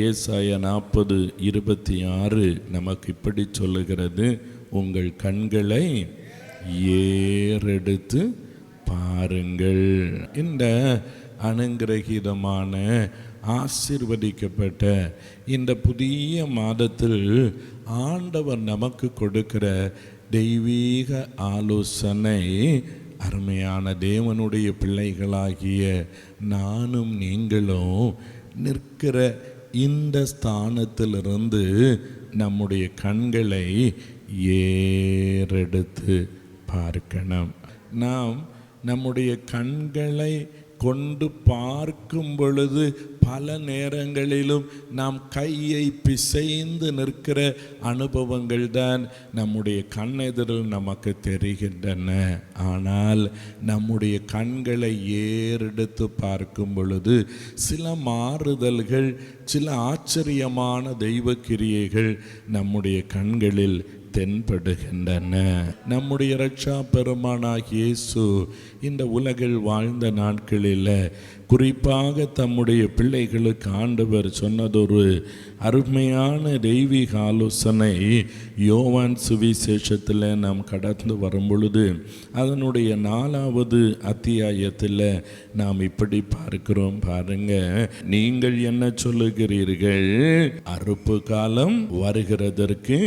ஏசாய நாற்பது இருபத்தி ஆறு நமக்கு இப்படி சொல்லுகிறது. உங்கள் கண்களை ஏறெடுத்து பாருங்கள். இந்த அனுங்கிரகிதமான ஆசிர்வதிக்கப்பட்ட இந்த புதிய மாதத்தில் ஆண்டவர் நமக்கு கொடுக்கிற தெய்வீக ஆலோசனை அருமையான தேவனுடைய பிள்ளைகளாகிய நானும் நீங்களும் நிற்கிற இந்த ஸ்தானத்திலிருந்து நம்முடைய கண்களை ஏறெடுத்து பார்க்கணும். நாம் நம்முடைய கண்களை கொண்டு பார்க்கும் பொழுது பல நேரங்களிலும் நாம் கையை பிசைந்து நிற்கிற அனுபவங்கள் தான் நம்முடைய கண்ணெதிரில் நமக்கு தெரிகின்றன. ஆனால் நம்முடைய கண்களை ஏறெடுத்து பார்க்கும் பொழுது சில மாறுதல்கள் சில ஆச்சரியமான தெய்வ கிரியைகள் நம்முடைய கண்களில் தென்படுகின்றன. நம்முடைய ரட்சா பெருமானாகிய இயேசு இந்த உலகில் வாழ்ந்த நாட்களில் குறிப்பாக தம்முடைய பிள்ளைகளுக்கு ஆண்டவர் சொன்னதொரு அருமையான தெய்வீக ஆலோசனை யோவான் சுவிசேஷத்தில் நாம் கடந்து வரும் பொழுது அதனுடைய நாலாவது அத்தியாயத்தில் நாம் இப்படி பார்க்கிறோம். பாருங்க நீங்கள் என்ன சொல்லுகிறீர்கள்? அறுப்பு காலம் வருகிறதற்கு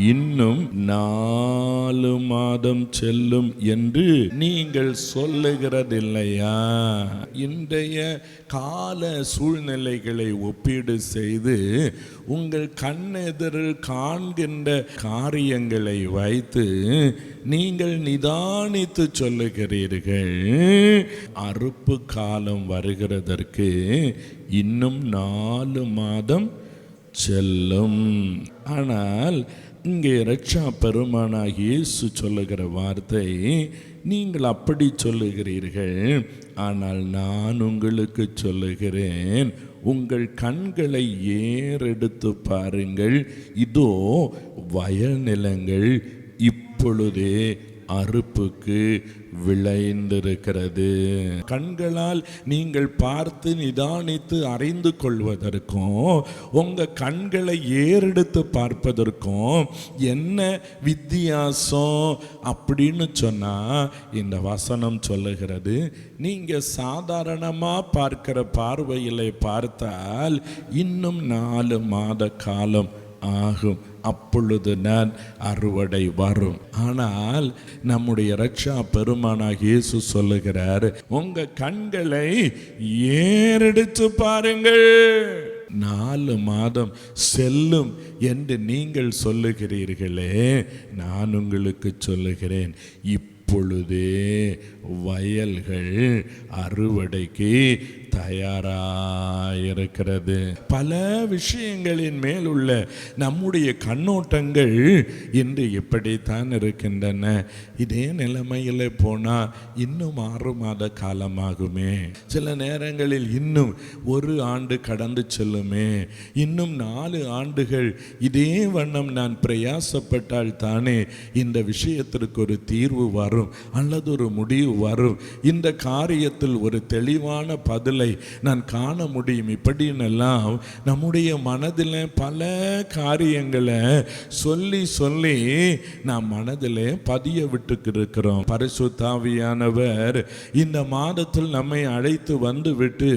இன்னும் நாலு மாதம் செல்லும் என்று நீங்கள் சொல்லுகிறதில்லையா? இன்றைய கால சூழ்நிலைகளை ஒப்பீடு செய்து உங்கள் கண்ணெதிரில் காண்கின்ற காரியங்களை வைத்து நீங்கள் நிதானித்து சொல்லுகிறீர்கள். அறுப்பு காலம் வருகிறதற்கு இன்னும் நாலு மாதம் செல்லும். ஆனால் இங்கே ரட்சா பெருமானாக இயேசு சொல்லுகிற வார்த்தை நீங்கள் அப்படி சொல்லுகிறீர்கள். ஆனால் நான் உங்களுக்கு சொல்லுகிறேன் உங்கள் கண்களை ஏறெடுத்து பாருங்கள். இதோ வயல் நிலங்கள் இப்பொழுதே அறுப்புக்கு விளைந்திருக்கிறது. கண்களால் நீங்கள் பார்த்து நிதானித்து அறிந்து கொள்வதற்கும் உங்கள் கண்களை ஏறெடுத்து பார்ப்பதற்கும் என்ன வித்தியாசம் அப்படின்னு சொன்னால் இந்த வசனம் சொல்லுகிறது நீங்கள் சாதாரணமாக பார்க்கிற பார்வையிலே பார்த்தால் இன்னும் நாலு மாத காலம் ஆகும். அப்பொழுது நான் அறுவடை வரும். ஆனால் நம்முடைய ரட்சா பெருமானாக இயேசு சொல்லுகிறார் உங்க கண்களை ஏறெடுத்து பாருங்கள். நாலு மாதம் செல்லும் என்று நீங்கள் சொல்லுகிறீர்களே நான் உங்களுக்கு சொல்லுகிறேன். இப்பொழுதே வயல்கள் அறுவடைக்கு தயாராயிருக்கிறது. பல விஷயங்களின் மேல் உள்ள நம்முடைய கண்ணோட்டங்கள் இன்று இப்படித்தான் இருக்கின்றன. இதே நிலைமையில் போனால் இன்னும் ஆறு மாத காலமாகுமே. சில நேரங்களில் இன்னும் ஒரு ஆண்டு கடந்து செல்லுமே. இன்னும் நாலு ஆண்டுகள் இதே வண்ணம் நான் பிரயாசப்பட்டால் தானே இந்த விஷயத்திற்கு ஒரு தீர்வு வரும் அல்லது ஒரு முடிவு வரும். இந்த காரியத்தில் ஒரு தெளிவான பதிலை நான் காண முடியும். இப்படின்னெல்லாம் நம்முடைய மனதில் பல காரியங்களை சொல்லி சொல்லி நாம் மனதில் பதிய விட்டு இருக்கிறோம் பரிசுத்தாவியானவர் இந்த மாதத்தில் நம்மை அழைத்து வந்து விட்டு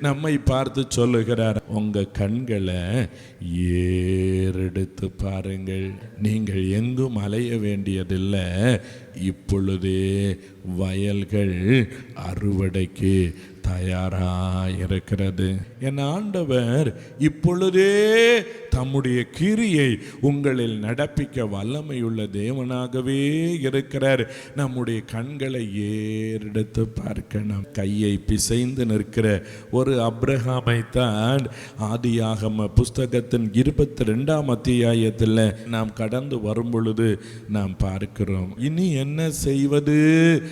நம்மை பார்த்து சொல்லுகிறார். உங்க கண்களை ஏறெடுத்து பாருங்கள். நீங்கள் எங்கும் அலைய வேண்டியதில்லை. இப்பொழுதே வயல்கள் அறுவடைக்கு தயாராயிருக்கிறது என் ஆண்டவர் இப்பொழுதே தம்முடைய கிரியை உங்களில் நடப்பிக்க வல்லமையுள்ள தேவனாகவே இருக்கிறார். நம்முடைய கண்களை ஏறெடுத்து பார்க்கணும் கையை பிசைந்து நிற்கிற ஒரு அப்ரஹாமை தான் ஆதியாகம புஸ்தகத்தின் இருபத்தி ரெண்டாம் அத்தியாயத்தில் நாம் கடந்து வரும் பொழுது நாம் பார்க்கிறோம். இனி என்ன செய்வது?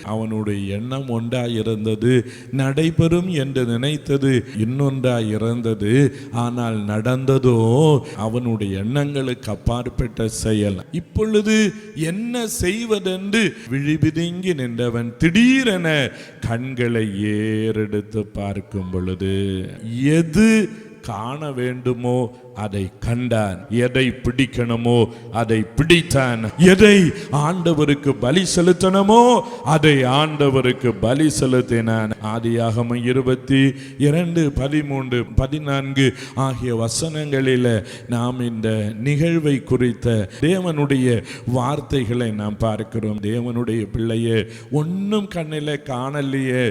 அவனுடைய எண்ணம் ஒன்றாயிருந்தது நடைபெறும் என்று நினைத்தது. இன்னொன்றாய் இருந்தது ஆனால் நடந்ததோ அவனுடைய எண்ணங்களுக்கு அப்பாற்பட்ட செயல். இப்பொழுது என்ன செய்வதென்று விழிபிதுங்கி நின்றவன் திடீரென கண்களை ஏறெடுத்து பார்க்கும் பொழுது எது காண வேண்டுமோ அதை கண்டான். எதை பிடிக்கணுமோ அதை பிடித்தான். எதை ஆண்டவருக்கு பலி செலுத்தணுமோ அதை ஆண்டவருக்கு பலி செலுத்தினான். ஆதியாகமம் இருபத்தி இரண்டு பதிமூன்று பதினான்கு ஆகிய வசனங்களில் நாம் இந்த நிகழ்வை குறித்த தேவனுடைய வார்த்தைகளை நாம் பார்க்கிறோம். தேவனுடைய பிள்ளையே ஒன்றும் கண்ணில் காணலையே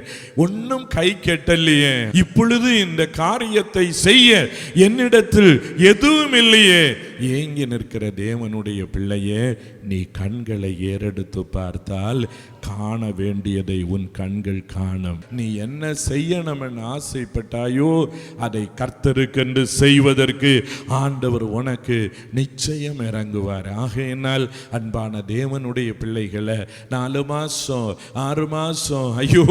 ஒன்றும் கை கெட்டலையே. இப்பொழுது இந்த காரியத்தை செய்ய என்னிடத்தில் எதுவும் இல்லையே. ஏங்கி நிற்கிற தேவனுடைய பிள்ளையே நீ கண்களை ஏறெடுத்து பார்த்தால் காண வேண்டியதை உன் கண்கள் காணும். நீ என்ன செய்யணும் என ஆசைப்பட்டாயோ அதை கர்த்தருக்கென்று செய்வதற்கு ஆண்டவர் உனக்கு நிச்சயம் இறங்குவார். ஆகையினால் அன்பான தேவனுடைய பிள்ளைகளை நாலு மாசம் ஆறு மாசம் ஐயோ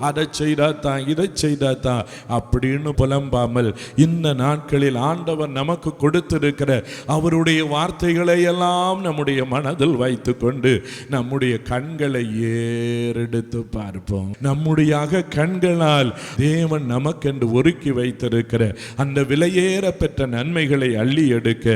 அதை செய்தாதான் இதை செய்தாதான் அப்படின்னு புலம்பாமல் இந்த நாட்களில் ஆண்டவர் நமக்கு கொடுத்திருக்கிற அவருடைய வார்த்தைகளை எல்லாம் நம்முடைய மனதில் வைத்துக்கொண்டு நம்முடைய கண்களை ஏறெடுத்து பார்ப்போம். நம்முடைய கண்களால் தேவன் நமக்கென்று ஒருக்கி வைத்திருக்கிற அந்த விலையேற பெற்ற நன்மைகளை அள்ளி எடுக்க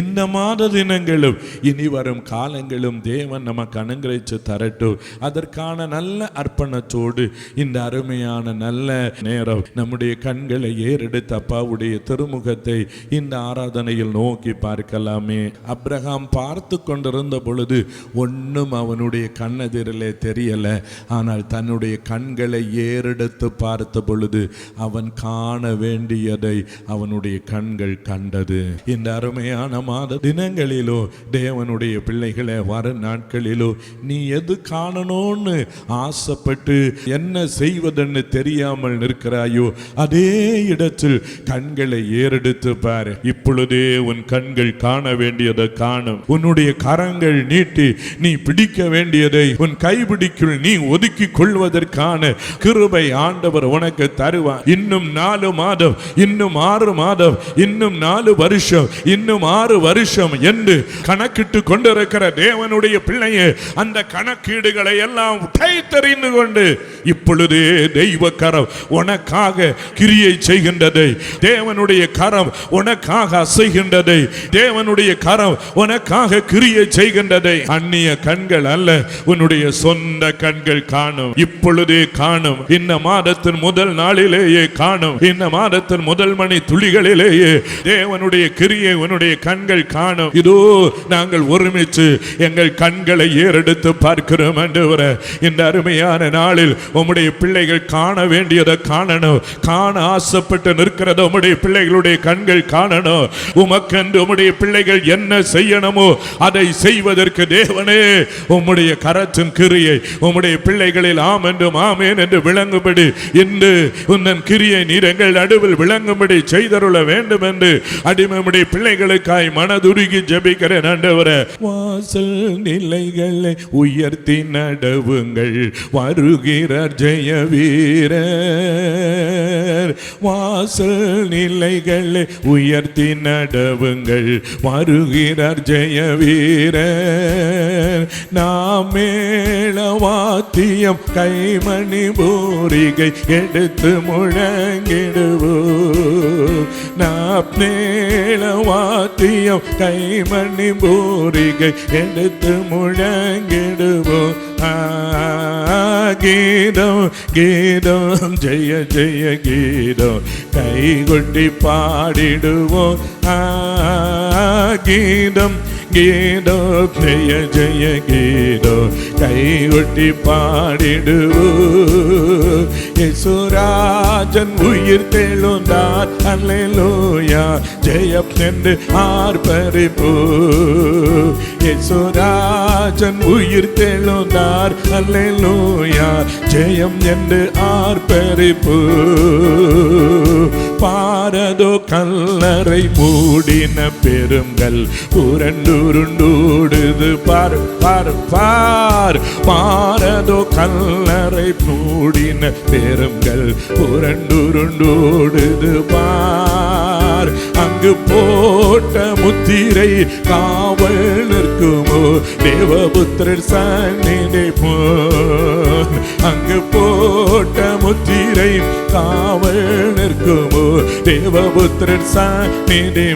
இந்த மாத தினங்களும் இனி வரும் காலங்களும் தேவன் நமக்கு அனுகிரகிச்சு தரட்டும். அதற்கான நல்ல அர்ப்பணத்தோடு இந்த அருமையான நல்ல நேரம் நம்முடைய கண்களை ஏறெடுத்த அப்பாவுடைய திருமுகத்தை இந்த ஆராதனையில் நோக்கி பார்க்கலாமே. அப்ரஹாம் பார்த்து கொண்டிருந்த பொழுது ஒன்றும் அவனுடைய கண்ணதிரிலே தெரியல. ஆனால் தன்னுடைய கண்களை ஏறெடுத்து பார்த்த பொழுது அவன் காண வேண்டியதை அவனுடைய கண்கள் கண்டது. இந்த அருமையான மாத தினங்களிலோ தேவனுடைய பிள்ளைகளை வர நாட்களிலோ நீ எது காணணும்னு ஆசைப்பட்டு என்ன செய்வதென்னு தெரியாமல் நிற்கிறாயோ அதே இடத்தில் கண்களை ஏறெடுத்து பாரு. இப்பொழுதே உன் கண்கள் காண வேண்டியதை காணும். உன்னுடைய கரங்கள் நீட்டி நீ பிடிக்க வேண்டியதை உன் கை கைபிடிக்குள் நீ ஒதுக்கி கொள்வதற்கான கிருபை ஆண்டவர் உனக்கு தருவார். இன்னும் நாலு மாதம் இன்னும் ஆறு மாதம் இன்னும் நாலு வருஷம் இன்னும் ஆறு வருஷம் என்று கணக்கிட்டு கொண்டிருக்கிற தேவனுடைய பிள்ளையே அந்த கணக்கீடுகளை எல்லாம் தெரிந்து கொண்டு இப்பொழுதே தெய்வ கரம் உனக்காக கிரியை செய்கின்றதை தேவனுடைய கரம் உனக்காக அசைகின்றதை தேவனுடைய கரம் உனக்காக கிரியை செய்கின்றதை அந்நிய கண்கள் அல்ல உன்னுடைய சொல் சொந்த கண்கள் காணும் இப்பொழுதே காணும். இந்த மாதத்தின் முதல் நாளிலேயே காணும். இந்த மாதத்தின் முதல் மணி துளிகளிலேயே தேவனுடைய கிரியை உன்னுடைய கண்கள் காணும். இதோ நாங்கள் ஒருமிச்சு எங்கள் கண்களை ஏறெடுத்து பார்க்கிறோம் என்று இந்த அருமையான நாளில் உம்முடைய பிள்ளைகள் காண வேண்டியதை காணணும். காண ஆசைப்பட்டு நிற்கிறத உம்முடைய பிள்ளைகளுடைய கண்கள் காணணும். உமக்கென்று உம்முடைய பிள்ளைகள் என்ன செய்யணுமோ அதை செய்வதற்கு தேவனே உம்முடைய கரத்தின் கிரியை உம்முடைய பிள்ளைகளில் ஆம் என்றும் ஆமேன் என்று விளங்கும்படி இன்று உன்னன் கிரியை நீர் எங்கள் நடுவில் விளங்கும்படி செய்தருள வேண்டும் என்று அடிமையுடைய பிள்ளைகளுக்காய் மனதுருகி ஜபிக்கிறேன் ஆண்டவரே. வாசல் நிலைகளை உயர்த்தி நடவுங்கள் வருகிறார் ஜெய வீரர் வாசல் நிலைகளை உயர்த்தி நடவுங்கள் வருகிறார் ஜெய வீரர் நாமே மேள கைமணி பூரிகை எடுத்து முழங்கிடுவோம் நாம் கைமணி பூரிகை எடுத்து முழங்கிடுவோம் கீதம் கீதம் ஜெய ஜெய கீதம் கைகொட்டி பாடிடுவோம் கீதம் கீதம் ஜெய ஜெய கீதம் கைகொட்டி பாடிடுவோம் யேசுராஜன் உயிர் தெழுந்தார். அல்லேலூயா. ஜெயம் என்று ஆர்ப்பரிப்பு யேசுராஜன் உயிர் தெழுந்தார். அல்லேலூயா ஜெயம் என்று ஆர்ப்பரிப்பு பாரதோ கல்லறை மூடின பெருங்கள் உருண்டுருண்டூடுது. பார் பார் பார். பாரதோ கல்லறை மூடின பெருங்கள் புரண்டுருண்டோடுது பார். அங்கு போட்ட முத்திரை காவல் நிற்குமோ? தேவபுத்திரர் சந்நிதை போ அங்கு போட்ட முத்திரை காவல் நிற்குமோ? தேவபுத்திரர் சாநிதி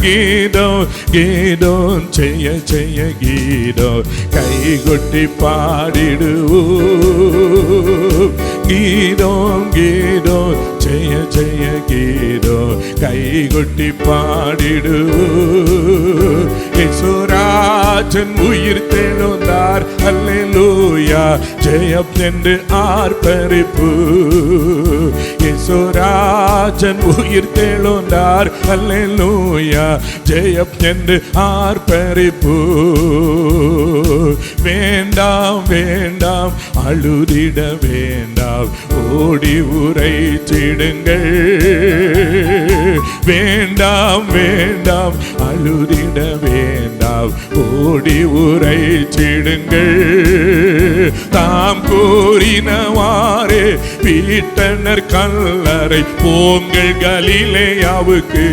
கீதம் கீதம் செய்ய செய்ய கீதோ கைகொட்டி பாடிடுவோ கீதோ கீதம் செய்ய செய்ய கீதோ கைகொட்டி பாடிடுவோ யேசுராஜன் உயிர் தெழுந்தார் அல்லேலூயா. ஜெயம் என்று ஆர்ப்பரிப்பு. யேசுராஜன் உயிர் தெழுந்தார். அல்லேலூயா. ஜெயம் என்று ஆர்ப்பரிப்பு. வேண்டாம் வேண்டாம் அழுதிட வேண்டாம். ஓடி உரைச்சிடுங்கள் வேண்டாம் வேண்டாம் அழுதிட வேண்டாம். ஓடி உரைச்சிடுங்கள் தாம் கூறினவாறே வீட்டனர் கல் கல்லறை போங்கள் கலிலேயாவுக்கு.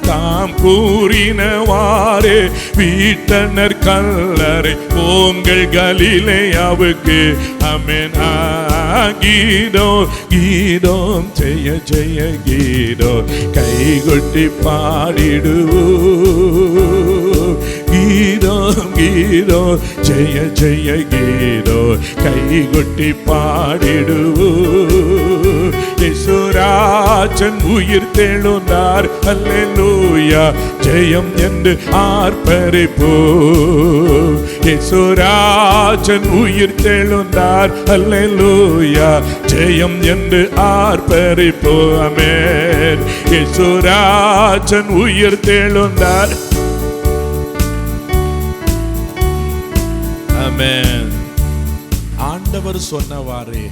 தாம் கூறினவாறே வீட்டனர் கல்லறை போங்கள் கலிலேயாவுக்கு. அமேன். கீதோ கீதோம் செய்ய செய்ய கீதோ கை கொட்டி பாடிடுவோ. கீதோ கீதோ ஜெய ஜெய கீதோ கை கொட்டி பாடிடுவோ. யேசுராஜன் உயிர் தெழுந்தார். அல்லேலூயா. ஜெயம் என்று ஆர்ப்பரிப்போ. யேசுராஜன் உயிர் தெழுந்தார். அல்லேலூயா. ஜெயம் என்று ஆர்ப்பரிப்போ. அமேன் யேசுராஜன் உயிர் தெழுந்தார். ஆமென். ஆண்டவர் சொன்னவாறே.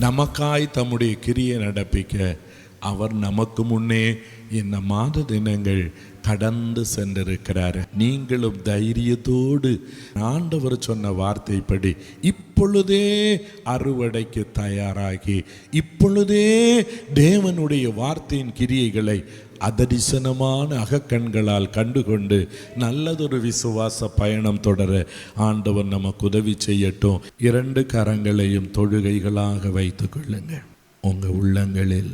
நமக்காய் தம்முடைய கிரியை நடப்பிக்க அவர் நமக்கு முன்னே இந்த மாத தினங்கள் கடந்து சென்றிருக்கிறார். நீங்களும் தைரியத்தோடு ஆண்டவர் சொன்ன வார்த்தைப்படி இப்பொழுதே அறுவடைக்கு தயாராகி இப்பொழுதே தேவனுடைய வார்த்தையின் கிரியைகளை அதரிசனமான அகக்கண்களால் கண்டுகொண்டு நல்லதொரு விசுவாச பயணம் தொடர ஆண்டவர் நமக்கு உதவி செய்யட்டும். இரண்டு கரங்களையும் தொழுகைகளாக வைத்து கொள்ளுங்கள். உங்கள் உள்ளங்களில்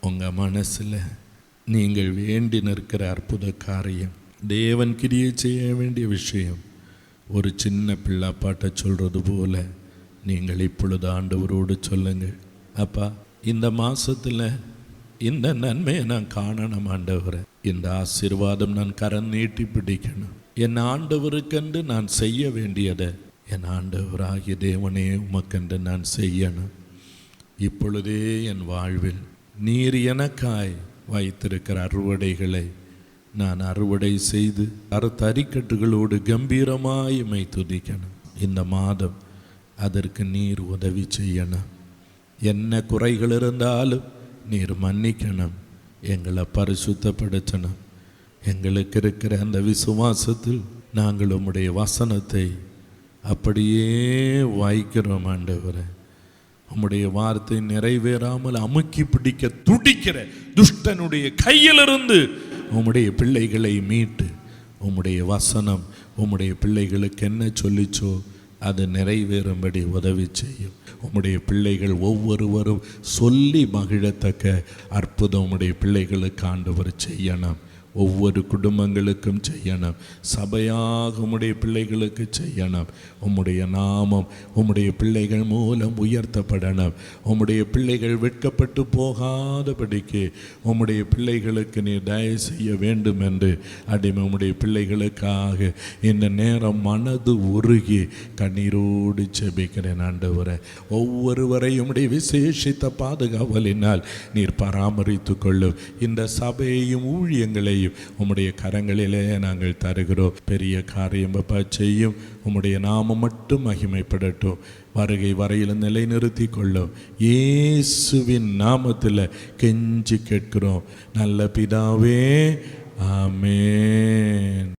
உங்கள் மனசில் நீங்கள் வேண்டி நிற்கிற அற்புத காரியம் தேவன் கிரியை செய்ய வேண்டிய விஷயம். ஒரு சின்ன பிள்ளாப்பாட்ட சொல்கிறது போல நீங்கள் இப்பொழுது ஆண்டவரோடு சொல்லுங்கள். அப்பா இந்த மாதத்தில் இந்த நன்மையை நான் காணணும் ஆண்டவரை. இந்த ஆசீர்வாதம் நான் கரம் நீட்டி பிடிக்கணும். என் ஆண்டவருக்கென்று நான் செய்ய வேண்டியதை என் ஆண்டவராகிய தேவனே உமக்கென்று நான் செய்யணும். இப்பொழுதே என் வாழ்வில் நீர் எனக்காய் வைத்திருக்கிற அறுவடைகளை நான் அறுவடை செய்து அறுத்தறிக்கட்டுகளோடு கம்பீரமாய் மை துதிக்கணும். இந்த மாதம் அதற்கு நீர் உதவி செய்யணும். என்ன குறைகள் இருந்தாலும் நீர் மன்னிக்கணும். எங்களை பரிசுத்தப்படுத்தணும். எங்களுக்கு இருக்கிற அந்த விசுவாசத்தில் நாங்கள் உம்முடைய வசனத்தை அப்படியே வாய்க்கிறோம் ஆண்டவரை. உம்முடைய வார்த்தை நிறைவேறாமல் அமுக்கி பிடிக்க துடிக்கிற துஷ்டனுடைய கையிலிருந்து உம்முடைய பிள்ளைகளை மீட்டு. உம்முடைய வசனம் உம்முடைய பிள்ளைகளுக்கு என்ன சொல்லிச்சோ அது நிறைவேறும்படி உதவி செய்யும். உம்முடைய பிள்ளைகள் ஒவ்வொருவரும் சொல்லி மகிழத்தக்க அற்புதம் உம்முடைய பிள்ளைகளுக்கு ஆண்டவர் செய்யணும். ஒவ்வொரு குடும்பங்களுக்கும் செய்யணும். சபையாக உம்முடைய பிள்ளைகளுக்கு செய்யணும். உம்முடைய நாமம் உம்முடைய பிள்ளைகள் மூலம் உயர்த்தப்படணும். உம்முடைய பிள்ளைகள் வெட்கப்பட்டு போகாதபடிக்கு உம்முடைய பிள்ளைகளுக்கு நீ தயவு செய்ய வேண்டும் என்று அடிமை உம்முடைய பிள்ளைகளுக்காக இந்த நேரம் மனது உருகி கண்ணீரோடு செபிக்கிறேன் ஆண்டவரை. ஒவ்வொருவரையும் உம்முடைய விசேஷித்த பாதுகாவலினால் நீர் பராமரித்து கொள்ளும். இந்த சபையையும் ஊழியங்களையும் உம்முடைய கரங்களிலே நாங்கள் தருகிறோம். பெரிய காரியம் பப்பா செய்யும். உம்முடைய நாமம் மட்டும் மகிமைப்படட்டும். வருகை வரையில் நிலைநிறுத்தி கொள்ளும். இயேசுவின் நாமத்தில் கெஞ்சி கேட்கிறோம். நல்ல பிதாவே ஆமேன்.